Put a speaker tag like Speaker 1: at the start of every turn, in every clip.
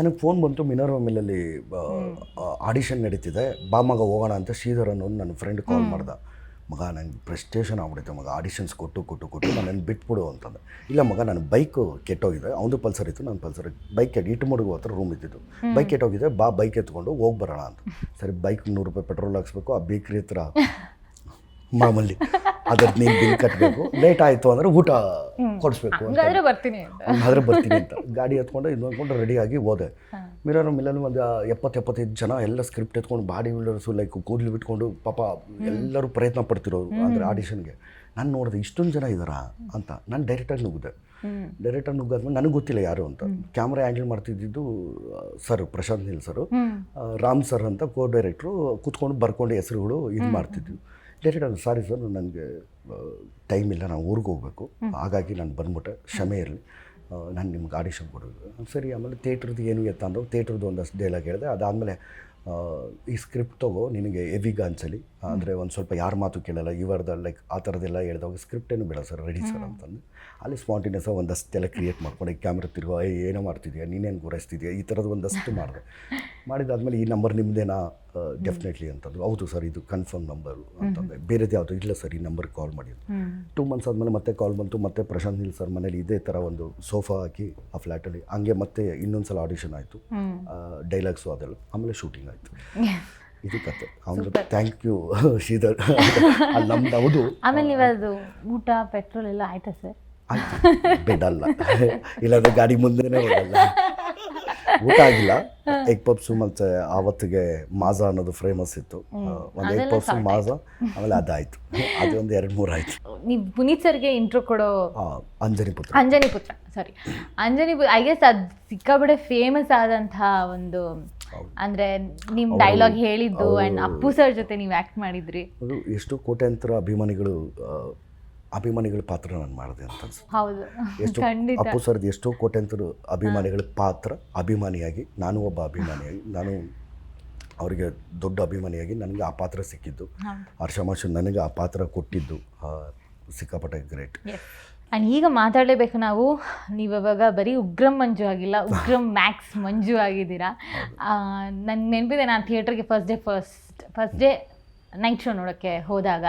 Speaker 1: ನನಗೆ ಫೋನ್ ಬಂತು Minerva ಮಿಲ್ಲಲ್ಲಿ audition ನಡೀತಿದೆ. ಬಾ ಮಗ ಹೋಗೋಣ ಅಂತ ಶ್ರೀಧರ್ ಅನ್ನೋನು ನನ್ನ ಫ್ರೆಂಡ್ ಕಾಲ್ ಮಾಡ್ದ. ಮಗ ನಂಗೆ ಪ್ರೆಸ್ಟೇಷನ್ ಆಗ್ಬಿಡುತ್ತೆ ಮಗ. ಆಡಿಷನ್ಸ್ ಕೊಟ್ಟು ಕೊಟ್ಟು ಕೊಟ್ಟು ನನ್ನ ಬಿಟ್ಬಿಡು ಅಂತಂದೆ. ಇಲ್ಲ ಮಗ ನನ್ನ ಬೈಕ್ ಕೆಟ್ಟೋಗಿದೆ. ಅವನು ಪಲ್ಸರ್ ಇತ್ತು ನನ್ನ ಪಲ್ಸರ್ ಬೈಕ್ ಕೆಟ್ಟು ಇಟ್ಟು ಮಡುಗು ಹತ್ರ ರೂಮ್ ಇದ್ದಿದ್ದು. ಬೈಕ್ ಕೆಟ್ಟೋಗಿದೆ ಬಾ ಬೈಕ್ ಎತ್ಕೊಂಡು ಹೋಗಿ ಬರೋಣ ಅಂತ. ಸರಿ ಬೈಕ್ ನೂರು ರೂಪಾಯಿ ಪೆಟ್ರೋಲ್ ಹಾಕ್ಸ್ಬೇಕು ಆ ಬೇಕ್ರಿ ಹತ್ರ ಮಾಮೂಲಿ. ಅದ್ರದ್ದು ನೀನು ಬಿಲ್ ಕಟ್ಟಬೇಕು ಲೇಟ್ ಆಯಿತು ಅಂದರೆ ಊಟ ಕೊಡಿಸ್ಬೇಕು
Speaker 2: ಹಂಗಾದ್ರೆ ಬರ್ತೀನಿ
Speaker 1: ಹಂಗಾದ್ರೆ ಬರ್ತೀನಿ ಅಂತ. ಗಾಡಿ ಎತ್ಕೊಂಡು ಇದು ಅಂದ್ಕೊಂಡು ರೆಡಿಯಾಗಿ ಹೋದೆ. ಮಿರರ್ ಮಿಲ್ಲಲ್ಲಿ ಒಂದು ಎಪ್ಪತ್ತು ಎಪ್ಪತ್ತೈದು ಜನ ಎಲ್ಲ ಸ್ಕ್ರಿಪ್ಟ್ ಎತ್ಕೊಂಡು ಬಾಡಿ ಬಿಲ್ಡರ್ಸು ಲೈಕ್ ಕೂದಲು ಬಿಟ್ಕೊಂಡು ಪಾಪ ಎಲ್ಲರೂ ಪ್ರಯತ್ನ ಪಡ್ತಿರೋರು ಅಂದರೆ ಆಡಿಷನ್ಗೆ ನಾನು ನೋಡಿದೆ ಇಷ್ಟೊಂದು ಜನ ಇದ್ದಾರಾ ಅಂತ. ನಾನು ಡೈರೆಕ್ಟಾಗಿ ನುಗ್ಗಿದೆ ಡೈರೆಕ್ಟಾಗಿ ನುಗ್ಗಾದ್ಮೇಲೆ ನನಗೆ ಗೊತ್ತಿಲ್ಲ ಯಾರು ಅಂತ. Camera handle ಮಾಡ್ತಿದ್ದಿದ್ದು sir Prashanth Neel sir Ram sir ಅಂತ ಕೋ ಡೈರೆಕ್ಟ್ರು ಕೂತ್ಕೊಂಡು ಬರ್ಕೊಂಡು ಹೆಸರುಗಳು ಇದು ಮಾಡ್ತಿದ್ವಿ. ಡೈರೆಕ್ಟ್ ಸಾರಿ ಸರ್ ನನಗೆ ಟೈಮ್ ಇಲ್ಲ ನಾನು ಊರಿಗೆ ಹೋಗಬೇಕು. ಹಾಗಾಗಿ ನಾನು ಬಂದ್ಬಿಟ್ಟೆ ಕ್ಷಮೆ ಇರಲಿ ನಾನು ನಿಮ್ಗೆ ಆಡಿಷನ್ ಕೊಡೋದು. ಸರಿ ಆಮೇಲೆ ಥಿಯೇಟ್ರದ್ದು ಏನು ಎತ್ತ ಅಂದ್ರೆ ಥಿಯೇಟ್ರದ್ದು ಒಂದಷ್ಟು ಡೈಲಾಗ್ ಹೇಳಿದೆ. ಅದಾದಮೇಲೆ ಈ ಸ್ಕ್ರಿಪ್ಟ್ ತಗೋ ನಿನಗೆ ಎವಿಗ ಅನ್ಸಲಿ ಅಂದರೆ ಒಂದು ಸ್ವಲ್ಪ ಯಾರ ಮಾತು ಕೇಳಲ್ಲ ಇವರ್ದ ಲೈಕ್ ಆ ಥರದ್ದೆಲ್ಲ ಹೇಳಿದಾಗ ಸ್ಕ್ರಿಪ್ಟೇನು ಬೇಡ ಸರ್ ರೆಡಿ ಸರ್ ಅಂತಂದು. ಅಲ್ಲಿ ಸ್ಪಾಂಟಿನಿಯಸ್ ಒಂದಷ್ಟೆಲ್ಲ ಕ್ರಿಯೇಟ್ ಮಾಡ್ಕೊಂಡು ಕ್ಯಾಮ್ರಾ ತಿರುಗೋ ಏನೋ ಮಾಡ್ತಿದ್ಯಾ? ನೀನೇನು ಗುರೈಸ್ತಿದ್ಯಾ ಈ ಥರದ್ದು ಒಂದಷ್ಟು ಮಾಡಿದೆ. ಮಾಡಿದಾದ್ಮೇಲೆ ಈ ನಂಬರ್ ನಿಮ್ಮದೇನಾ ಡೆಫಿನೆಟ್ಲಿ ಅಂತಂದು. ಹೌದು ಸರ್ ಇದು ಕನ್ಫರ್ಮ್ ನಂಬರು ಅಂತಂದರೆ ಬೇರೆದು ಯಾವುದು ಇಲ್ಲ ಸರ್ ಈ ನಂಬರ್ಗೆ ಕಾಲ್ ಮಾಡಿ ಟೂ ಮಂತ್ಸ್ ಆದಮೇಲೆ ಮತ್ತೆ ಕಾಲ್ ಬಂತು. ಮತ್ತೆ ಪ್ರಶಾಂತ್ ನೀಲ್ ಸರ್ ಮನೇಲಿ ಇದೇ ಥರ ಒಂದು ಸೋಫಾ ಹಾಕಿ ಆ ಫ್ಲ್ಯಾಟಲ್ಲಿ ಹಂಗೆ ಮತ್ತೆ ಇನ್ನೊಂದು ಸಲ ಆಡಿಷನ್ ಆಯಿತು ಡೈಲಾಗ್ಸು ಅದೆಲ್ಲ. ಆಮೇಲೆ ಶೂಟಿಂಗ್ ಆಯಿತು. ಇದು ಕತೆ ಅವನು ಥ್ಯಾಂಕ್ ಯು ಶ್ರೀಧರ್. ಅಲ್ಲಿ ನಮ್ದು ಹೌದು
Speaker 2: ಆಮೇಲೆ ನೀವು ಅದು ಊಟ ಪೆಟ್ರೋಲ್ ಎಲ್ಲ ಆಯ್ತಾ ಸರ್
Speaker 1: ಆಯ್ತು. ಬಿಡಲ್ಲ. ಇಲ್ಲಾಂದ್ರೆ ಗಾಡಿ ಮುಂದೆನೇ ಹೋಗಲ್ಲ. ಊಟ ಆಗಿಲ್ಲ. ಎಗ್ ಪಪ್ಸು ಮತ್ತು ಆವತ್ತಿಗೆ ಮಾಜಾ ಅನ್ನೋದು ಫೇಮಸ್ ಇತ್ತು. ಒಂದು ಎಗ್ ಪಪ್ಸು ಮಾಜಾ ಆಮೇಲೆ ಅದಾಯಿತು. ಅದು ಒಂದು ಎರಡು ಮೂರು ಆಯಿತು.
Speaker 2: ನೀವು ಪುನೀತ್ ಸರ್ಗೆ ಇಂಟ್ರೋ ಕೊಡೋ
Speaker 1: ಅಂಜನಿ ಪುತ್ರ.
Speaker 2: ಅಂಜನಿ ಪುತ್ರ ಸಾರಿ ಅಂಜನಿ ಐ ಗೆಸ್ ಅದು ಸಿಕ್ಕಾಬಿಡೆ ಫೇಮಸ್ ಆದಂತಹ ಒಂದು ಅಂದ್ರೆ ನಿಮ್ ಡೈಲಾಗ್ ಹೇಳಿದ್ದು ಅಂಡ್ ಅಪ್ಪು ಸರ್ ಜೊತೆ ನೀವು ಆಕ್ಟ್ ಮಾಡಿದ್ರಿ.
Speaker 1: ಅದು ಎಷ್ಟು ಕೋಟ್ಯಾಂತರ ಅಭಿಮಾನಿಗಳು ಅಭಿಮಾನಿಗಳ ಪಾತ್ರ ನಾನು ಮಾಡಿದೆ ಅಂತ ಅನ್ಸುತ್ತೆ.
Speaker 2: ಹೌದು.
Speaker 1: ಎಷ್ಟು ಅಪ್ಪು ಸರ್ದು ಎಷ್ಟೋ ಕೋಟ್ಯಾಂತರ ಅಭಿಮಾನಿಗಳ ಪಾತ್ರ ಅಭಿಮಾನಿಯಾಗಿ ನಾನು ಒಬ್ಬ ಅಭಿಮಾನಿಯಾಗಿ ನಾನು ಅವರಿಗೆ ದೊಡ್ಡ ಅಭಿಮಾನಿಯಾಗಿ ನನಗೆ ಆ ಪಾತ್ರ ಸಿಕ್ಕಿದ್ದು.
Speaker 2: ಹೌದು.
Speaker 1: ಹರ್ಷ ಮಾಸ್ಟರ್ ನನಗೆ ಆ ಪಾತ್ರ ಕೊಟ್ಟಿದ್ದು ಸಿಕ್ಕಾಪಟ್ಟೆ ಗ್ರೇಟ್.
Speaker 2: ಅಂಡ್ ಈಗ ಮಾತಾಡಲೇಬೇಕು ನಾವು. ನೀವು ಇವಾಗ ಬರೀ ಉಗ್ರಂ ಮಂಜು ಆಗಿಲ್ಲ ಉಗ್ರಂ ಮ್ಯಾಕ್ಸ್ ಮಂಜು ಆಗಿದ್ದೀರಾ? ನನ್ನ ನೆನಪಿದೆ ನಾನು ಥಿಯೇಟ್ರಿಗೆ first day first first day night show ನೋಡೋಕ್ಕೆ ಹೋದಾಗ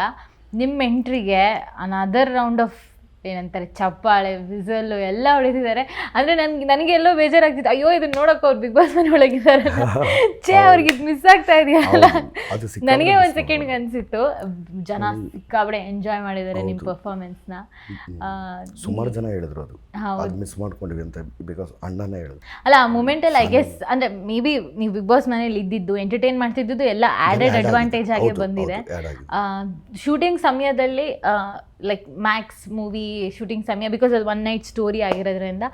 Speaker 2: ನಿಮ್ಮ ಎಂಟ್ರಿಗೆ ಅನದರ್ ರೌಂಡ್ ಆಫ್ ಏನಂತಾರೆ ಚಪ್ಪಾಳೆ ವಿಸಲ್ಲು ಎಲ್ಲ ಹೊಡೆದಿದ್ದಾರೆ ಅಂದರೆ ನನ್ಗೆ ನನಗೆ ಎಲ್ಲೋ ಬೇಜಾರಾಗ್ತಿತ್ತು. ಅಯ್ಯೋ ಇದನ್ನ ನೋಡೋಕೆ ಅವ್ರು ಬಿಗ್ ಬಾಸ್ ಮನೆ ಒಳಗಿದ್ದಾರೆ ಛೇ ಅವ್ರಿಗೆ ಇದು ಮಿಸ್ ಆಗ್ತಾ ಇದೆಯಲ್ಲ. ನನಗೆ ಒಂದು ಸೆಕೆಂಡ್ಗೆ ಅನಿಸಿತ್ತು. ಜನ ಸಿಕ್ಕಾಬಡೆ ಎಂಜಾಯ್ ಮಾಡಿದ್ದಾರೆ ನಿಮ್ಮ ಪರ್ಫಾರ್ಮೆನ್ಸ್ನ
Speaker 1: ಸುಮಾರು ಜನ ಹೇಳಿದ್ರು ಅದು.
Speaker 2: ಹೌದು.
Speaker 1: ಮಿಸ್ ಮಾಡ್ಕೊಂಡಿವಿ ಅಂತ ಬಿಕಾಸ್ ಅಣ್ಣನೇ ಹೇಳಿದ್ರು.
Speaker 2: ಅಲ್ಲ ಆ ಮೂಮೆಂಟಲ್ಲಿ ಐ ಗೆಸ್ ಅಂದರೆ ಮೇ ಬಿ ನೀವು ಬಿಗ್ ಬಾಸ್ ಮನೇಲಿ ಇದ್ದಿದ್ದು ಎಂಟರ್ಟೈನ್ ಮಾಡ್ತಿದ್ದು ಎಲ್ಲ ಆ್ಯಡೆಡ್ ಅಡ್ವಾಂಟೇಜ್. ಆಗಿ ಬಂದಿದೆ. ಶೂಟಿಂಗ್ ಸಮಯದಲ್ಲಿ ಲೈಕ್ ಮ್ಯಾಕ್ಸ್ ಮೂವಿ ಶೂಟಿಂಗ್ ಸಮಯ ಬಿಕಾಸ್ ಅದು ಒನ್ ನೈಟ್ ಸ್ಟೋರಿ ಆಗಿರೋದ್ರಿಂದ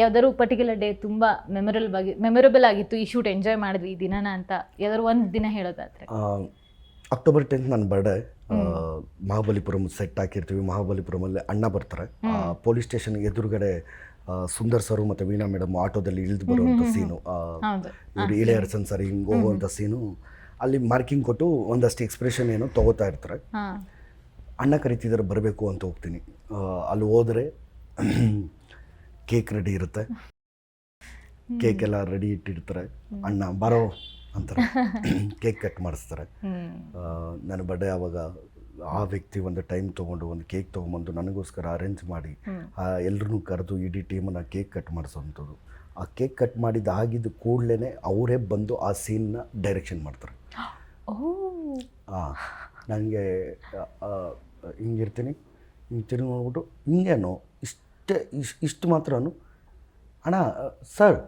Speaker 2: ಯಾವ್ದಾದ್ರು ಪರ್ಟಿಕ್ಯುಲರ್ ಡೇ ತುಂಬ ಮೆಮೊರಬಲ್ ಆಗಿ ಮೆಮೊರಬಲ್ ಆಗಿತ್ತು ಈ ಶೂಟ್ ಎಂಜಾಯ್ ಮಾಡಿದ್ವಿ ಈ ದಿನನ ಅಂತ ಯಾವ್ದಾದ್ರು ಒಂದು ದಿನ ಹೇಳೋದಾದರೆ.
Speaker 1: ಅಕ್ಟೋಬರ್ ಟೆಂತ್ ನನ್ನ ಬರ್ಡೇ ಮಹಾಬಲಿಪುರಂ ಸೆಟ್ ಹಾಕಿರ್ತೀವಿ ಮಹಾಬಲಿಪುರಮಲ್ಲಿ ಅಣ್ಣ ಬರ್ತಾರೆ. ಪೊಲೀಸ್ ಸ್ಟೇಷನ್ ಎದುರುಗಡೆ ಸುಂದರ್ ಸರ್ ಮತ್ತು ವೀಣಾ ಮೇಡಮ್ ಆಟೋದಲ್ಲಿ ಇಳಿದು ಬರುವಂಥ ಸೀನು ಇವರು ಇಳೆಯರಸನ್ ಸರ್ ಹಿಂಗೆ ಹೋಗುವಂಥ ಸೀನು ಅಲ್ಲಿ ಮಾರ್ಕಿಂಗ್ ಕೊಟ್ಟು ಒಂದಷ್ಟು ಎಕ್ಸ್ಪ್ರೆಷನ್ ಏನೋ ತಗೋತಾ ಇರ್ತಾರೆ. ಅಣ್ಣ ಕರಿತಿದ್ದಾರೆ ಬರಬೇಕು ಅಂತ ಹೋಗ್ತೀನಿ. ಅಲ್ಲಿ ಹೋದರೆ ಕೇಕ್ ರೆಡಿ ಇರುತ್ತೆ. ಕೇಕ್ ಎಲ್ಲ ರೆಡಿ ಇಟ್ಟಿರ್ತಾರೆ. ಅಣ್ಣ ಬರೋ ಅಂತಾರೆ. ಕೇಕ್ ಕಟ್ ಮಾಡಿಸ್ತಾರೆ. ನನ್ನ ಬರ್ಡೇ ಆವಾಗ ಆ ವ್ಯಕ್ತಿ ಒಂದು ಟೈಮ್ ತೊಗೊಂಡು ಒಂದು ಕೇಕ್ ತೊಗೊಂಬಂದು ನನಗೋಸ್ಕರ ಅರೇಂಜ್ ಮಾಡಿ ಎಲ್ಲರೂ ಕರೆದು ಇಡೀ ಟೀಮನ್ನು ಕೇಕ್ ಕಟ್ ಮಾಡಿಸೋವಂಥದ್ದು ಆ ಕೇಕ್ ಕಟ್ ಮಾಡಿದ ಆಗಿದ್ದು ಕೂಡಲೇ ಅವರೇ ಬಂದು ಆ ಸೀನ್ನ ಡೈರೆಕ್ಷನ್ ಮಾಡ್ತಾರೆ. ಹಾಂ ನನಗೆ ಹಿಂಗಿರ್ತೀನಿ ಹಿಂಗೆ ತಿರುಗಿ ನೋಡ್ಬಿಟ್ಟು ಹಿಂಗೇನು ಇಷ್ಟೇ ಇಷ್ಟು ಇಷ್ಟು ಮಾತ್ರನು ಅಣ್ಣ ಸರ್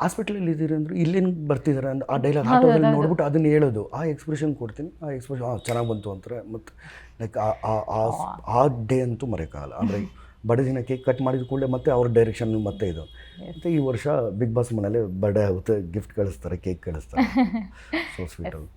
Speaker 1: ಹಾಸ್ಪಿಟ್ಲಲ್ಲಿ ಇದ್ದೀರಿ ಅಂದರು ಇಲ್ಲಿಂದ ಬರ್ತಿದ್ದಾರೆ ಅಂದ್ರೆ ಆ ಡೈಲಾಗ್ ಆಟೋದಲ್ಲಿ ನೋಡ್ಬಿಟ್ಟು ಅದನ್ನ ಹೇಳೋದು. ಆ ಎಕ್ಸ್ಪ್ರೆಷನ್ ಕೊಡ್ತೀನಿ ಆ ಎಕ್ಸ್ಪ್ರೆಷನ್ ಹಾಂ ಚೆನ್ನಾಗಿ ಬಂತು ಅಂತಾರೆ. ಮತ್ತು ಲೈಕ್ ಆ ಡೇ ಅಂತೂ ಮರೆಯೋಕ್ಕಾಗಲ್ಲ ಅಂದರೆ ಬಡದಿನ ಕೇಕ್ ಕಟ್ ಮಾಡಿದ ಕೂಡಲೇ ಮತ್ತೆ ಅವ್ರ ಡೈರೆಕ್ಷನ್ ಮತ್ತೆ ಇದು. ಮತ್ತು ಈ ವರ್ಷ ಬಿಗ್ ಬಾಸ್ ಮನೇಲಿ ಬರ್ಡೇ ಆಗುತ್ತೆ ಗಿಫ್ಟ್ ಕಳಿಸ್ತಾರೆ ಕೇಕ್ ಕಳಿಸ್ತಾರೆ. ಸೊ ಸ್ವೀಟ್ ಅದು